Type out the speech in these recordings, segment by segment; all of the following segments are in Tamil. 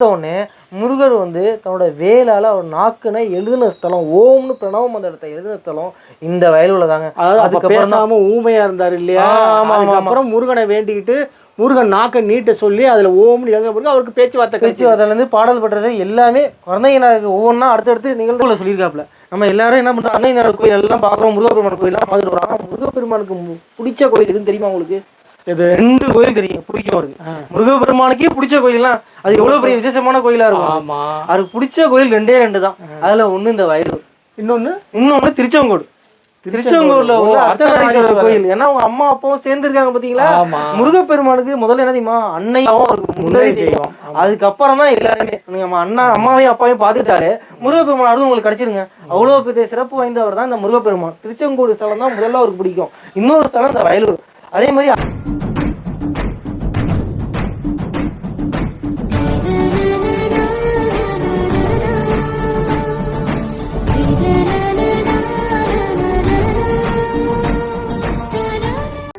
உடனே முருகர் வந்து தன்னோட வேலால அவர் நாக்குன எழுதின ஸ்தலம் ஓம்னு பிரணவம் அந்த இடத்த எழுதின ஸ்தலம் இந்த வயலுல தாங்க அதுக்கப்புறம் பேசாம ஊமையா இருந்தாரு இல்லையா? அதுக்கப்புறம் முருகனை வேண்டிக்கிட்டு முருகன் நாக்க நீட்ட சொல்லி அதுல ஓம்னு எழுத பிறகு அவருக்கு பேச்சுவார்த்தை கிடைச்சு பேச்சுவார்த்தையில இருந்து பாடல் பண்றது எல்லாமே குழந்தைங்க ஒவ்வொன்றா அடுத்தடுத்து நிகழ்வுல சொல்லியிருக்காப்ல நம்ம எல்லாரும் என்ன பண்றோம் அன்னையனார் கோயில் எல்லாம் பாக்குறோம் முருகப்பெருமான் கோயிலாம் பார்த்துட்டு வரோம் முருகப்பெருமானுக்கு பிடிச்ச கோயில் எதுன்னு தெரியுமா உங்களுக்கு? இது ரெண்டு கோயில் தெரியும். பிடிக்கும் அவருக்கு. முருகப்பெருமானுக்கே பிடிச்ச கோயில்லாம் அது எவ்வளவு பெரிய விசேஷமான கோயிலா இருக்கும். ஆமா. அவருக்கு பிடிச்ச கோயில் ரெண்டே ரெண்டு தான். அதுல ஒண்ணு இந்த வயலூர். இன்னொன்னு? இன்னொன்னு திருச்செங்கோடு. திருச்செங்கோடுல ஓ, உள்ள அர்த்தநாரீஸ்வரர் கோயில். ஏன்னா அவங்க அம்மா அப்பாவும் சேர்ந்திருக்காங்க பாத்தீங்களா? ஆமா. முருகப்பெருமானுக்கு முதல்ல என்ன தெரியுமா? அன்னையாவும் முன்னறி தெய்வம். அதுக்கப்புறம் தான் எல்லாருமே. நம்ம அண்ணா அம்மாவையும் அப்பாவையும் பார்த்துட்டாலே முருகப்பெருமான் அருள் உங்களுக்கு கிடைச்சிருங்க. அவ்வளவு பெரிய சிறப்பு வாய்ந்தவர் தான் இந்த முருகப்பெருமான். திருச்செங்கோடு ஸ்தலம் தான் முதல்ல அவருக்கு பிடிக்கும். இன்னொரு ஸ்தலம் இந்த வயலூர். அதே மாதிரி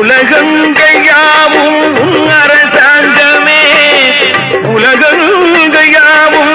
உலகங்கையாவும் அரசாங்கமே. உலகங்கையாவும்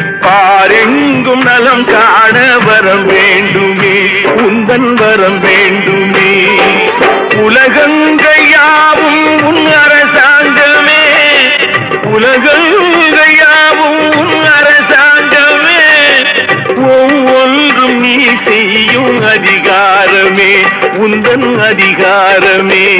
பாரெங்கும் நலம் காண வரம் வேண்டுமே. உந்தன் வரம் வேண்டுமே. உலகங்கையாவும் உன் அரசாங்கமே. உலகங்கையாவும் உன் அரசாங்கமே. ஒவ்வொன்றும் நீ செய்யும் அதிகாரமே. உந்தன் அதிகாரமே.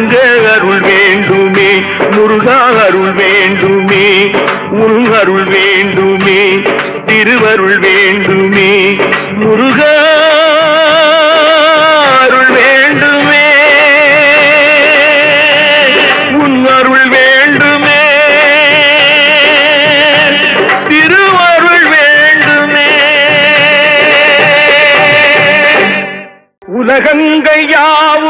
பொங்க அருள் வேண்டுமே. முருகா அருள் வேண்டுமே. உன் அருள் வேண்டுமே. திருவருள் வேண்டுமே. முருகா அருள் வேண்டுமே. உன் அருள் வேண்டுமே. திருவருள் வேண்டுமே. உலகங்கையாவும்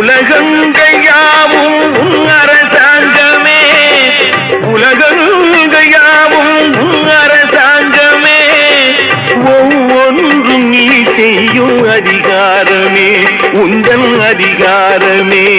உலகங்கையாவும் அரசாங்கமே. உலகங்கையாவும் அரசாங்கமே. ஒவ்வொன்றும் நீ செய்யும் அதிகாரமே. உந்தன் அதிகாரமே.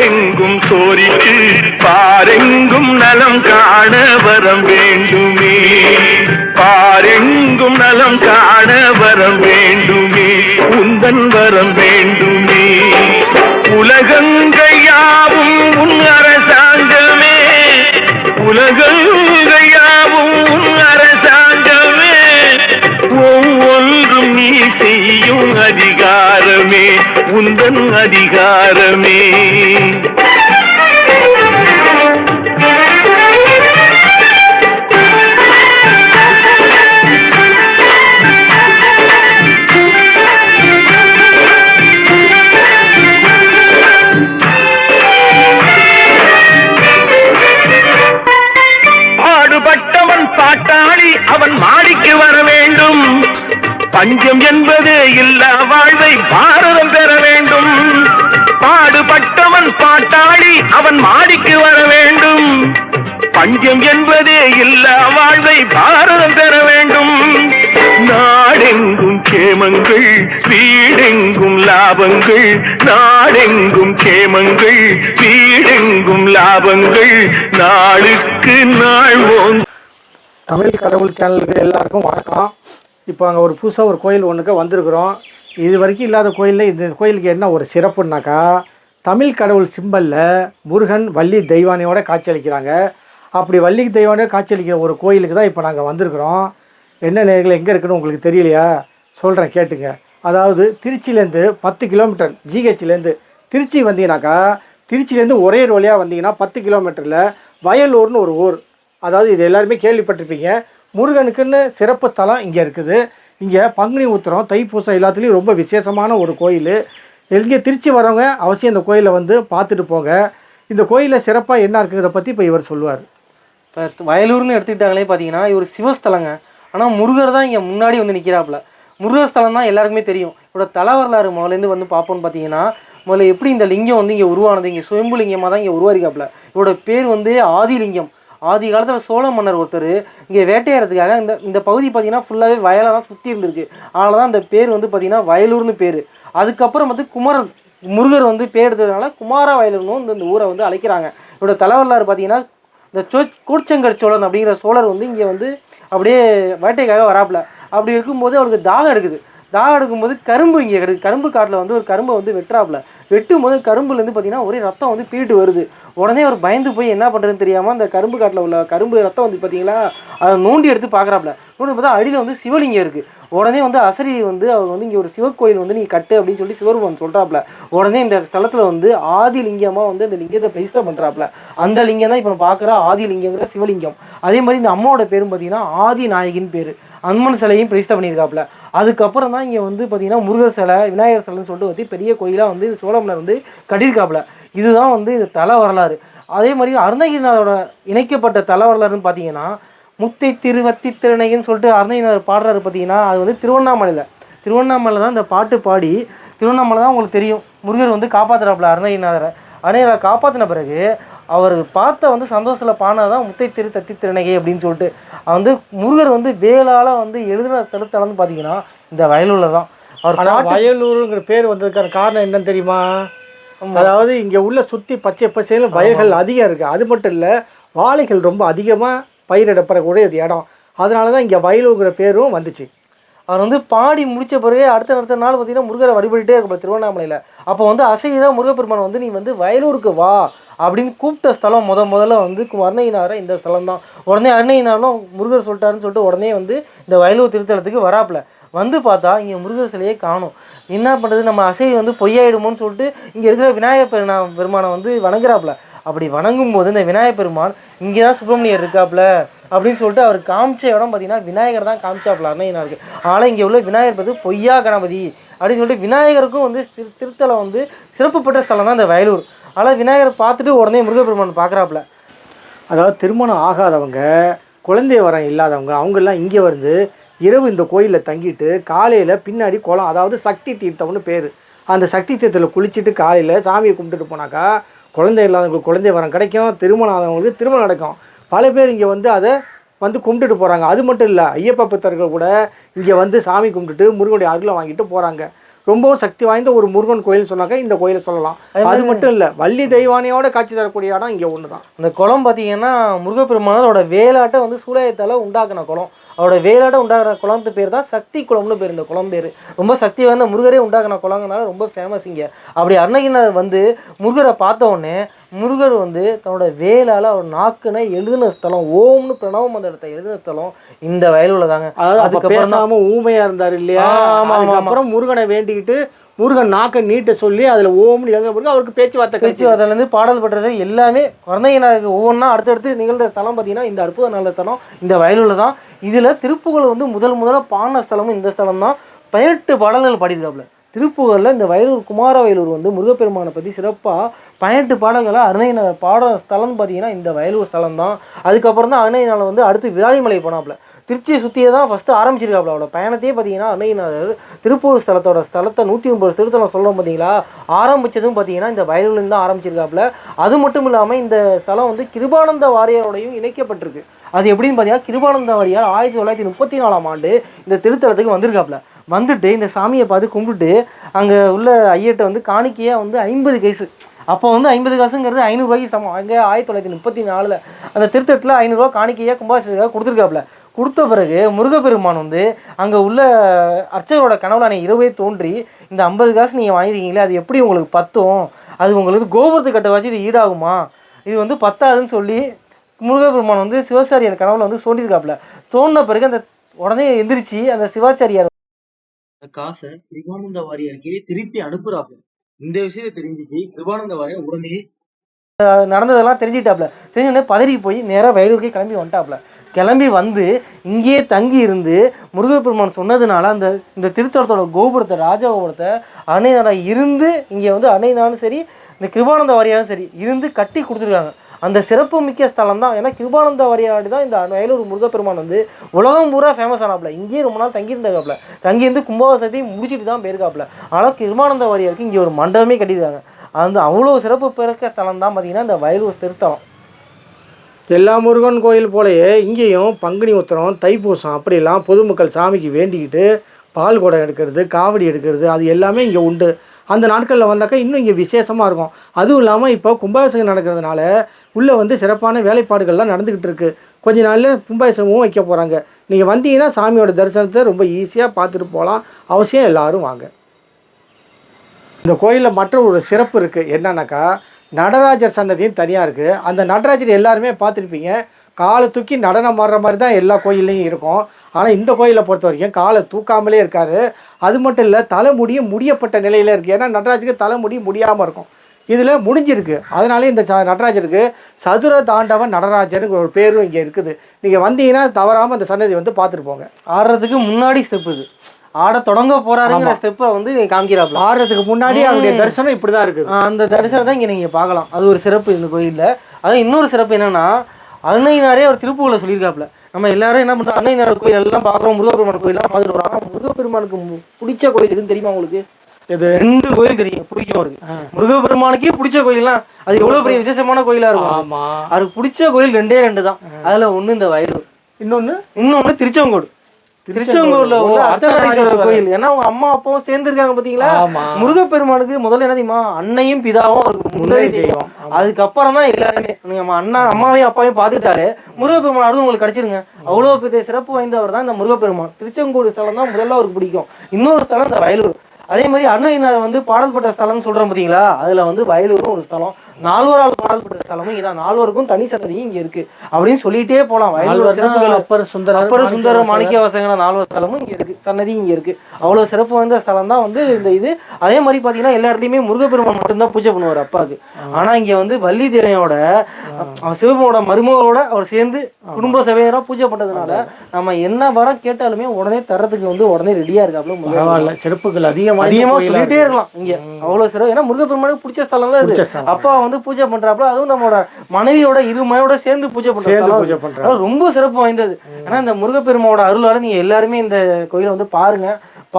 ஊரெங்கும் சோரிட்டு பாரெங்கும் நலம் காண வரம் வேண்டுமே. பாரெங்கும் நலம் காண வரம் வேண்டுமே. உந்தன் வரம் வேண்டுமே. உலகம் உந்தன் அதிகாரமே. பாட்டாளி அவன் மா பஞ்சம் என்பது இல்ல வாழ்வை பாரதம் பெற வேண்டும். பாடுபட்டவன் பாட்டாளி அவன் மாடிக்கு வர வேண்டும். பஞ்சம் என்பது இல்ல வாழ்வை பாரதம் பெற வேண்டும். நாடெங்கும் கேமங்கள் வீடெங்கும் லாபங்கள். நாடெங்கும் கேமங்கள் வீடெங்கும் லாபங்கள். நாளுக்கு நாள் தமிழ் கடவுள் சேனலுக்கு எல்லாருக்கும் வணக்கம். இப்போ அங்கே ஒரு புதுசாக ஒரு கோயில் ஒன்றுக்கு வந்திருக்கிறோம். இது வரைக்கும் இல்லாத கோயிலில் இந்த கோயிலுக்கு என்ன ஒரு சிறப்புனாக்கா தமிழ் கடவுள் சிம்பலில் முருகன் வள்ளி தெய்வானையோட காட்சியளிக்கிறாங்க. அப்படி வள்ளி தெய்வானையோட காட்சியளிக்கிற ஒரு கோயிலுக்கு தான் இப்போ நாங்கள் வந்திருக்கிறோம். என்ன நேரில் எங்கே இருக்குன்னு உங்களுக்கு தெரியலையா? சொல்கிறேன் கேட்டுங்க. அதாவது திருச்சியிலேருந்து பத்து கிலோமீட்டர் ஜிஹெச்லேருந்து திருச்சி வந்தீங்கன்னாக்கா திருச்சியிலேருந்து ஒரே ஒரு வழியாக வந்தீங்கன்னா பத்து கிலோமீட்டரில் வயலூர்னு ஒரு ஊர். அதாவது இது எல்லாருமே கேள்விப்பட்டிருப்பீங்க. முருகனுக்குன்னு சிறப்பு ஸ்தலம் இங்கே இருக்குது. இங்கே பங்குனி உத்திரம் தைப்பூசம் எல்லாத்துலேயும் ரொம்ப விசேஷமான ஒரு கோயில். இங்கே திருச்சி வரவங்க அவசியம் இந்த கோயிலை வந்து பார்த்துட்டு போங்க. இந்த கோயிலில் சிறப்பாக என்ன இருக்குங்கிறத பற்றி இப்போ இவர் சொல்லுவார். இப்போ வயலூர்னு எடுத்துக்கிட்டாங்களே பார்த்தீங்கன்னா இவர் சிவஸ்தலங்க. ஆனால் முருகர் தான் இங்கே முன்னாடி வந்து நிற்கிறாப்புல முருகர் ஸ்தலம் தான் எல்லாருக்குமே தெரியும். இவரோட தல வரலாறு முதலேருந்து வந்து பார்ப்போம்னு பார்த்தீங்கன்னா முதல்ல எப்படி இந்த லிங்கம் வந்து இங்கே உருவானது இங்கே சுயம்பு லிங்கமாக தான் இங்கே உருவாரிக்காப்புல இவரோட பேர் வந்து ஆதிலிங்கம். ஆதி காலத்தில் சோழ மன்னர் ஒருத்தர் இங்கே வேட்டையாடுறதுக்காக இந்த இந்த பகுதி பார்த்தீங்கன்னா ஃபுல்லாகவே வயலாக தான் சுற்றி இருந்திருக்கு. அதனால தான் அந்த பேர் வந்து பார்த்தீங்கன்னா வயலூர்னு பேர். அதுக்கப்புறம் வந்து குமரன் முருகர் வந்து பேர் எடுத்ததுனால குமார வயலூர்னு வந்து இந்த ஊரை வந்து அழைக்கிறாங்க. இவரோட தலைவரலாறு பார்த்தீங்கன்னா இந்த சோ கூச்சங்கர் சோழன் அப்படிங்கிற சோழர் வந்து இங்கே வந்து அப்படியே வேட்டைக்காக வராப்புல. அப்படி இருக்கும்போது அவருக்கு தாகம் எடுக்குது. தாகம் எடுக்கும்போது கரும்பு இங்கே கிடைக்குது கரும்பு காட்டில் வந்து ஒரு கரும்பை வந்து வெட்டுறாப்புல. வெட்டும் போது கரும்புலேருந்து பார்த்தீங்கன்னா ஒரே ரத்தம் வந்து பீட்டு வருது. உடனே அவர் பயந்து போய் என்ன பண்ணுறதுன்னு தெரியாமல் அந்த கரும்பு காட்டில் உள்ள கரும்பு ரத்தம் வந்து பார்த்தீங்களா அதை நோண்டி எடுத்து பார்க்குறாப்புல நோண்டி பார்த்தா அடியில் வந்து சிவலிங்கம் இருக்குது உடனே வந்து அசரி வந்து அவர் வந்து இங்கே ஒரு சிவக்கோயில் வந்து நீ கட்டு அப்படின்னு சொல்லி சிவருமான் சொல்கிறாப்புல உடனே இந்த ஸ்தலத்தில் வந்து ஆதி லிங்கமாக வந்து அந்த லிங்கத்தை பிரதிஷ்டை பண்ணுறாப்புல அந்த லிங்கம் தான் இப்போ பார்க்குற ஆதி லிங்கங்கிற சிவலிங்கம். அதே மாதிரி இந்த அம்மாவோட பேரும் பார்த்தீங்கன்னா ஆதி நாயகின் பேர். அம்மன் சிலையும் பிரதிஷ்டை பண்ணியிருக்காப்புல. அதுக்கப்புறம் தான் இங்கே வந்து பார்த்தீங்கன்னா முருகர் சிலை விநாயகர் சிலைன்னு சொல்லிட்டு வந்து பெரிய கோயிலாக வந்து சோழமன்னர் வந்து கட்டியிருக்காப்புல. இதுதான் வந்து இது தல வரலாறு. அதே மாதிரி அருணகிரிநாதோட இணைக்கப்பட்ட தல வரலாறுன்னு பார்த்தீங்கன்னா முத்தை திருவத்தி திருநகைன்னு சொல்லிட்டு அருணகிரிநாதர் பாடுறாரு பார்த்தீங்கன்னா அது வந்து திருவண்ணாமலையில். திருவண்ணாமலை தான் இந்த பாட்டு பாடி திருவண்ணாமலை தான் உங்களுக்கு தெரியும். முருகர் வந்து காப்பாற்றுறாப்புல அருணகிரிநாதரை. அருணகிரிநாதர் காப்பாற்றின பிறகு அவர் பார்த்த வந்து சந்தோஷத்தில் பாடினதான் முத்தை திரு தத்தி திருநகை அப்படின்னு சொல்லிட்டு. வந்து முருகர் வந்து வேளால் வந்து எழுதின தளத்தளம்னு பார்த்தீங்கன்னா இந்த வயலூரில் தான் அவர் வயலூருங்கிற பேர் வந்ததுக்கான காரணம் என்னன்னு தெரியுமா? அதாவது இங்க உள்ள சுத்தி பச்சை பசேல வயல்கள் அதிகம் இருக்கு. அது மட்டும் இல்ல வாழைகள் ரொம்ப அதிகமா பயிரிடப்படக்கூடிய ஒரு இடம். அதனால தான் இங்க வயலூருங்கிற பேரும் வந்துச்சு. அவர் வந்து பாடி முடிச்ச பிறகு அடுத்த அடுத்த நாள் பார்த்தீங்கன்னா முருகரை வழிபட்டுட்டே இருக்க திருவண்ணாமலையில். அப்போ வந்து அசையில முருகப்பெருமான் வந்து நீ வந்து வயலூருக்கு வா அப்படின்னு கூப்பிட்ட ஸ்தலம் முத முதல்ல வந்து அருணையினார இந்த ஸ்தலம் தான் உடனே அருணையினாரும் முருகர் சொல்லிட்டாருன்னு சொல்லிட்டு உடனே வந்து இந்த வயலூர் திருத்தலத்துக்கு வராப்புல. வந்து பார்த்தா இங்கே முருகர் சிலையே காணும். என்ன பண்ணுறது நம்ம அசை வந்து பொய்யாயிடுமோன்னு சொல்லிட்டு இங்கே இருக்கிற விநாயகர் பெருமா பெருமானை வந்து வணங்குறாப்புல. அப்படி வணங்கும் போது இந்த விநாயகர் பெருமான் இங்கே தான் சுப்பிரமணியர் இருக்காப்புல அப்படின்னு சொல்லிட்டு அவர் காமிச்ச இடம் பார்த்தீங்கன்னா விநாயகர் தான் காமிச்சாப்புல இருக்குது ஆனால் இங்கே உள்ள விநாயகர் பற்றி பொய்யா கணபதி அப்படின்னு சொல்லிட்டு விநாயகருக்கும் வந்து திரு திருத்தலம் வந்து சிறப்பு பெற்ற ஸ்தலம் தான் இந்த வயலூர். ஆனால் விநாயகரை பார்த்துட்டு உடனே முருகப்பெருமான் பார்க்குறாப்புல அதாவது திருமணம் ஆகாதவங்க குழந்தை வரம் இல்லாதவங்க அவங்கெல்லாம் இங்கே வந்து இரவு இந்த கோயிலில் தங்கிட்டு காலையில் பின்னாடி குளம் அதாவது சக்தி தீர்த்தம்னு பேர். அந்த சக்தி தீர்த்தத்தில் குளிச்சுட்டு காலையில் சாமியை கும்பிட்டுட்டு போனாக்கா குழந்தை இல்லாதவங்களுக்கு குழந்தை வரம் கிடைக்கும் திருமணம் ஆனவங்களுக்கு திருமணம் நடக்கும். பல பேர் இங்கே வந்து அதை வந்து கும்பிட்டுட்டு போகிறாங்க அது மட்டும் இல்லை ஐயப்ப பக்தர்கள் கூட இங்கே வந்து சாமி கும்பிட்டுட்டு முருகனுடைய அருளை வாங்கிட்டு போகிறாங்க ரொம்பவும் சக்தி வாய்ந்த ஒரு முருகன் கோயில் சொன்னாக்கா இந்த கோயிலை சொல்லலாம். அது மட்டும் இல்லை வள்ளி தெய்வானையோட காட்சி தரக்கூடிய இடம் இங்கே ஒன்று தான் அந்த குளம் பார்த்தீங்கன்னா முருகப்பெருமானோட வேலாட்டை வந்து சூலாயத்தால் உண்டாக்குன குளம். அவரோட வேலாட்டை உண்டாக்குன குளத்து பேர் தான் சக்தி குளம்னு பேர் இந்த குளம் பேர். ரொம்ப சக்தி வாய்ந்த முருகரே உண்டாக்குன குளங்கனால ரொம்ப ஃபேமஸ் இங்கே. அப்படி அருணகிரிநாதர் வந்து முருகரை பார்த்த உடனே முருகர் வந்து தன்னோட வேலால் அவர் நாக்குன எழுதின ஸ்தலம் ஓம்னு பிரணவ மந்திரத்தை எழுதின ஸ்தலம் இந்த வயலூரில் தாங்க அதாவது அப்ப அதுக்கப்புறம் பேசாம ஊமையா இருந்தாரு இல்லையா? அதுக்கப்புறம் முருகனை வேண்டிக்கிட்டு முருகன் நாக்கை நீட்ட சொல்லி அதில் ஓம்னு எழுத பிறகு அவருக்கு பேச்சுவார்த்தை கிடைச்சு பேச்சுவார்த்தையிலேருந்து பாடல் படுறது எல்லாமே குழந்தைங்களுக்கு ஒவ்வொன்றா அடுத்தடுத்து நிகழ்ந்த ஸ்தலம் பார்த்தீங்கன்னா இந்த அற்புத நல்ல ஸ்தலம் இந்த வயலூரில் தான். இதில் திருப்புகழ் வந்து முதல் முதல்ல பாடின ஸ்தலமும் இந்த ஸ்தலம் தான் பதினெட்டு பாடல்கள் பாடியிருக்காப்புல. திருப்புகழில் இந்த வயலூர் குமார வயலூர் வந்து முருகப்பெருமானை பற்றி சிறப்பாக பதினெட்டு பாடல்களை அருணையினர் பாட ஸ்தலம்னு பார்த்தீங்கன்னா இந்த வயலூர் ஸ்தலம் தான் அதுக்கப்புறம் தான் அருணையினால் வந்து அடுத்து விராலிமலை போனாப்புல. திருச்சியை சுற்றியே தான் ஃபஸ்ட்டு ஆரம்பிச்சிருக்காப்புல அவளோட பயணத்தையே பார்த்தீங்கன்னா அருணையினார் திருப்பூர் ஸ்தலத்தோட ஸ்தலத்தை நூற்றி ஒன்பது திருத்தலம் சொல்கிறோம் பார்த்தீங்களா ஆரம்பித்ததும் பார்த்தீங்கன்னா இந்த வயலூர்லேருந்து தான் ஆரம்பிச்சிருக்காப்புல அது மட்டும் இல்லாமல் இந்த ஸ்தலம் வந்து கிருபானந்த வாரியாரோடையும் இணைக்கப்பட்டிருக்கு. அது எப்படின்னு பார்த்தீங்கன்னா கிருபானந்த வாரியார் ஆயிரத்தி தொள்ளாயிரத்தி முப்பத்தி நாலாம் ஆண்டு இந்த திருத்தலத்துக்கு வந்திருக்காப்புல வந்துட்டு இந்த சாமியை பார்த்து கும்பிட்டு அங்கே உள்ள ஐயர்கிட்ட வந்து காணிக்கையாக வந்து ஐம்பது கேஸு அப்போ வந்து ஐம்பது காசுங்கிறது ஐநூறுரூவாய்க்கு சமம். அங்கே ஆயிரத்தி தொள்ளாயிரத்தி முப்பத்தி நாலில் அந்த திருத்தட்டில் ஐநூறுரூவா காணிக்கையாக கும்பாபிஷேகத்துக்காக கொடுத்துருக்காப்புல கொடுத்த பிறகு முருகப்பெருமான் வந்து அங்கே உள்ள அர்ச்சகரோட கனவுல அன்னைக்கு இரவே தோன்றி இந்த ஐம்பது காசு நீங்கள் வாங்கிருக்கீங்களே அது எப்படி உங்களுக்கு பத்தும்? அது உங்களுக்கு கோபுரத்து கட்ட வச்சு இது ஈடாகுமா? இது வந்து பத்தாதுன்னு சொல்லி முருகப்பெருமான் வந்து சிவசாரியார் கனவுல வந்து தோண்டியிருக்காப்புல தோண்டின பிறகு அந்த உடனே எந்திரிச்சு அந்த சிவாச்சாரியார் அந்த காசை கிருபானந்த வாரியாருக்கே திருப்பி அனுப்புறாப்ல இந்த விஷயத்தை தெரிஞ்சிச்சு கிருபானந்த வாரியார் உடனே நடந்ததெல்லாம் தெரிஞ்சுக்கிட்டாப்புல. தெரிஞ்சோடனே பதறி போய் நேராக வயலூருக்கே கிளம்பி வந்துட்டாப்புல. கிளம்பி வந்து இங்கேயே தங்கி இருந்து முருகப்பெருமான் சொன்னதுனால அந்த இந்த திருத்தலத்தோட கோபுரத்தை ராஜா கோபுரத்தை அன்னையனாரா இருந்து இங்கே வந்து அன்னையனாலும் சரி இந்த கிருபானந்த வாரியாரும் சரி இருந்து கட்டி கொடுத்துருக்காங்க. அந்த சிறப்பு மிக்க ஸ்தலம் தான். ஏன்னா கிருபானந்த வாரியாடி தான் இந்த வயலூர் முருகப்பெருமான் வந்து உலகம் பூரா ஃபேமஸ் ஆனாப்புல. இங்கேயே ரொம்ப நாள் தங்கியிருந்தாப்புல. தங்கியிருந்து கும்பாவசத்தையும் முடிச்சுட்டு தான் போயிருக்காப்புல. ஆனால் கிருபானந்த வாரியாருக்கு இங்கே ஒரு மண்டபமே கட்டியிருக்காங்க. அந்த அவ்வளோ சிறப்பு பிறக்க ஸ்தலம் தான் பார்த்தீங்கன்னா இந்த வயலூர் திருத்தலம். எல்லா முருகன் கோயில் போலயே இங்கேயும் பங்குனி உத்திரம் தைப்பூசம் அப்படிலாம் பொதுமக்கள் சாமிக்கு வேண்டிக்கிட்டு பால் குடம் எடுக்கிறது காவடி எடுக்கிறது அது எல்லாமே இங்கே உண்டு. அந்த நாட்களில் வந்தாக்கா இன்னும் இங்கே விசேஷமாக இருக்கும். அதுவும் இல்லாமல் இப்போ கும்பாபிஷேகம் நடக்கிறதுனால உள்ளே வந்து சிறப்பான வேலைப்பாடுகள்லாம் நடந்துக்கிட்டு இருக்குது கொஞ்ச நாளில் கும்பாபிஷேகமும் வைக்க போகிறாங்க நீங்கள் வந்தீங்கன்னா சாமியோட தரிசனத்தை ரொம்ப ஈஸியாக பார்த்துட்டு போகலாம். அவசியம் எல்லாரும் வாங்க. இந்த கோயிலில் மற்ற ஒரு சிறப்பு இருக்குது என்னன்னாக்கா நடராஜர் சன்னதியும் தனியாக இருக்குது அந்த நடராஜர் எல்லாருமே பார்த்துருப்பீங்க. காலை தூக்கி நடனம் ஆடுற மாதிரி தான் எல்லா கோயில்லையும் இருக்கும். ஆனால் இந்த கோயிலை பொறுத்த வரைக்கும் காலை தூக்காமலே இருக்காரு. அது மட்டும் இல்லை தலைமுடியும் முடியப்பட்ட நிலையில் இருக்குது ஏன்னா நடராஜருக்கு தலைமுடி முடியாமல் இருக்கும். இதில் முடிஞ்சிருக்கு. அதனாலே இந்த ச- நடராஜருக்கு சதுர தாண்டவ நடராஜருக்கு ஒரு பேரும் இங்கே இருக்குது. நீங்கள் வந்தீங்கன்னா தவறாமல் அந்த சன்னதி வந்து பார்த்துட்டு போங்க. ஆடுறதுக்கு முன்னாடி ஸ்டெப் இது. ஆட தொடங்க போறாருங்கிற ஸ்டெப்பை வந்து காமிக்கிறாப்ல. ஆடுறதுக்கு முன்னாடி அவருடைய தரிசனம் இப்படி தான் இருக்குது. ஆஹ் அந்த தரிசனத்தை இங்க நீங்க பார்க்கலாம். அது ஒரு சிறப்பு இந்த கோயில்ல. அது இன்னொரு சிறப்பு என்னன்னா அன்னையினாரே அவர் திருப்பூர்ல சொல்லியிருக்காப்ல. நம்ம எல்லாரும் என்ன பண்றோம்? அன்னையினார் கோயில் எல்லாம் பார்க்குறோம். முருகப்பெருமான் கோயிலாம் பார்த்துட்டு வரோம். ஆனா முருகப்பெருமானுக்கு பிடிச்ச கோயில் எதுன்னு தெரியுமா உங்களுக்கு? இது ரெண்டு கோயில் தெரியும். பிடிக்கும் அவருக்கு. முருகப்பெருமானுக்கே பிடிச்ச கோயில்லாம் அது எவ்வளவு பெரிய விசேஷமான கோயிலா இருக்கும். அவருக்கு பிடிச்ச கோயில் ரெண்டே ரெண்டு தான். அதுல ஒண்ணு இந்த வயலூர். இன்னொன்று இன்னொன்னு திருச்செங்கோடு. திருச்செங்கோடுல உள்ள அர்த்தநாரீஸ்வரர் கோயில். ஏன்னா அவங்க அம்மா அப்பாவும் சேர்ந்து இருக்காங்க பாத்தீங்களா. முருகப்பெருமானுக்கு முதல்ல என்ன தெரியுமா? அன்னையும் பிதாவும் அவருக்கு முன்னாடி தெய்வம். அதுக்கப்புறம் தான் எல்லாருமே நம்ம அண்ணா அம்மாவையும் அப்பாவையும் பார்த்துட்டாலே முருகப்பெருமான் அருள் உங்களுக்கு கிடைச்சிருங்க. அவ்வளவு பெரிய சிறப்பு வாய்ந்தவர் தான் இந்த முருகப்பெருமான். திருச்செங்கோடு ஸ்தலம் தான் முதல்ல அவருக்கு பிடிக்கும். இன்னொரு ஸ்தலம் இந்த வயலூர். அதே மாதிரி அன்னையினார் வந்து பாடல்பட்ட ஸ்தலம்னு சொல்றோம் பாத்தீங்களா? அதுல வந்து வயலூரும் ஒரு ஸ்தலம். நால்வரால் பாடல்பட்ட ஸ்தலமும் இதான். நால்வருக்கும் தனி சன்னதியும் இங்க இருக்கு. அப்படின்னு சொல்லிட்டே போலாம். சிறப்புகள் அப்பர் சுந்தரர் அப்பர சுந்தர மாணிக்க வாசகர நால்வர் ஸ்தலமும் இங்க இருக்கு. சன்னதி இங்க இருக்கு. அவ்வளவு சிறப்பு வாய்ந்த ஸ்தலம் தான் வந்து இந்த இது. அதே மாதிரி பாத்தீங்கன்னா எல்லா இடத்துலயுமே முருகப்பெருமான் மட்டும்தான் பூஜை பண்ணுவார் அப்பாவுக்கு. ஆனா இங்க வந்து வள்ளி தேவையோட அவன் சிவபெருமானோட மருமகளோட அவர் சேர்ந்து குடும்ப சபையரா பூஜை பண்ணதுனால நம்ம என்ன வரம் கேட்டாலுமே உடனே தர்றதுக்கு வந்து உடனே ரெடியா இருக்காப்ல. பரவாயில்ல. சிறப்புகள் அதிகமாக அதிகமா சொல்லிட்டே இருக்கலாம் இங்க. அவ்வளவு சிறப்பு. ஏன்னா முருகப்பெருமானுக்கு பிடிச்ச ஸ்தலம். தான். அப்பா வந்து பூஜை பண்றாப்புல அதுவும் நம்மளோட மனைவியோட இரு மனையோட சேர்ந்து பூஜை. பண்றாங்க. ரொம்ப சிறப்பு வாய்ந்தது ஏன்னா இந்த முருகப்பெருமாவோட அருளால நீங்க எல்லாருமே இந்த கோயிலை வந்து பாருங்க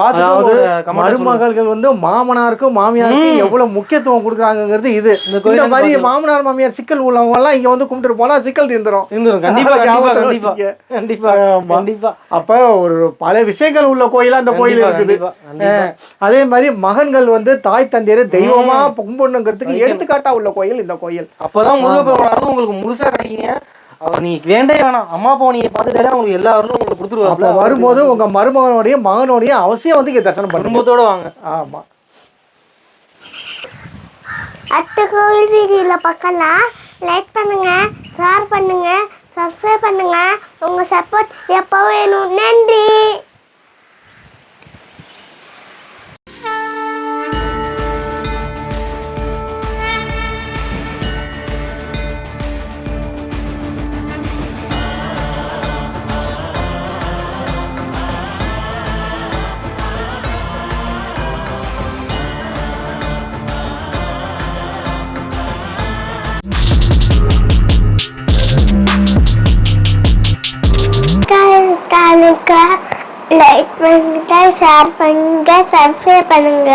அதாவது. மருமகள்கள் வந்து மாமனாருக்கும் மாமியாருக்கும். எவ்வளவு முக்கியத்துவம் கொடுக்குறாங்கிறது இது. இந்த மாதிரி மாமனார் மாமியார் சிக்கல் உள்ளவங்க எல்லாம் இங்க வந்து கும்பிட்டு போனா சிக்கல் தீர்ந்துரும். கண்டிப்பா கண்டிப்பா அப்ப ஒரு பல விஷயங்கள் உள்ள கோயிலா அந்த கோயில் இருக்குது. அதே மாதிரி மகன்கள் வந்து தாய் தந்தையரை தெய்வமா. கும்பிடணுங்கிறதுக்கு. எடுத்துக்காட்டா உள்ள கோயில் இந்த கோயில். அப்பதான் முருகப்பெருமான் அருள் உங்களுக்கு முழுசா கிடைக்குங்க. அவர் நீங்க வேண்டே வேணாம். அம்மா அப்பா நீங்க பாத்துட்டாலே உங்களுக்கு எல்லா அருளும் உங்களுக்கு அப்ப கொடுத்துருவாங்க வரும்போது உங்க மருமகனோடையும் மகனோடையும் அவசியம் வந்து இங்க தரிசனம் பண்ணுங்க. குடும்பத்தோட வாங்க. ஆமா. அட்டு கோவில் வீடியோல பார்க்கலாம். லைக் பண்ணுங்க ஷேர் பண்ணுங்க சப்ஸ்கிரைப் பண்ணுங்க. உங்க சப்போர்ட் எப்போ வேணும். நன்றி. ஷேர் பண்ணுங்க சப்ஸ்கிரைப் பண்ணுங்க.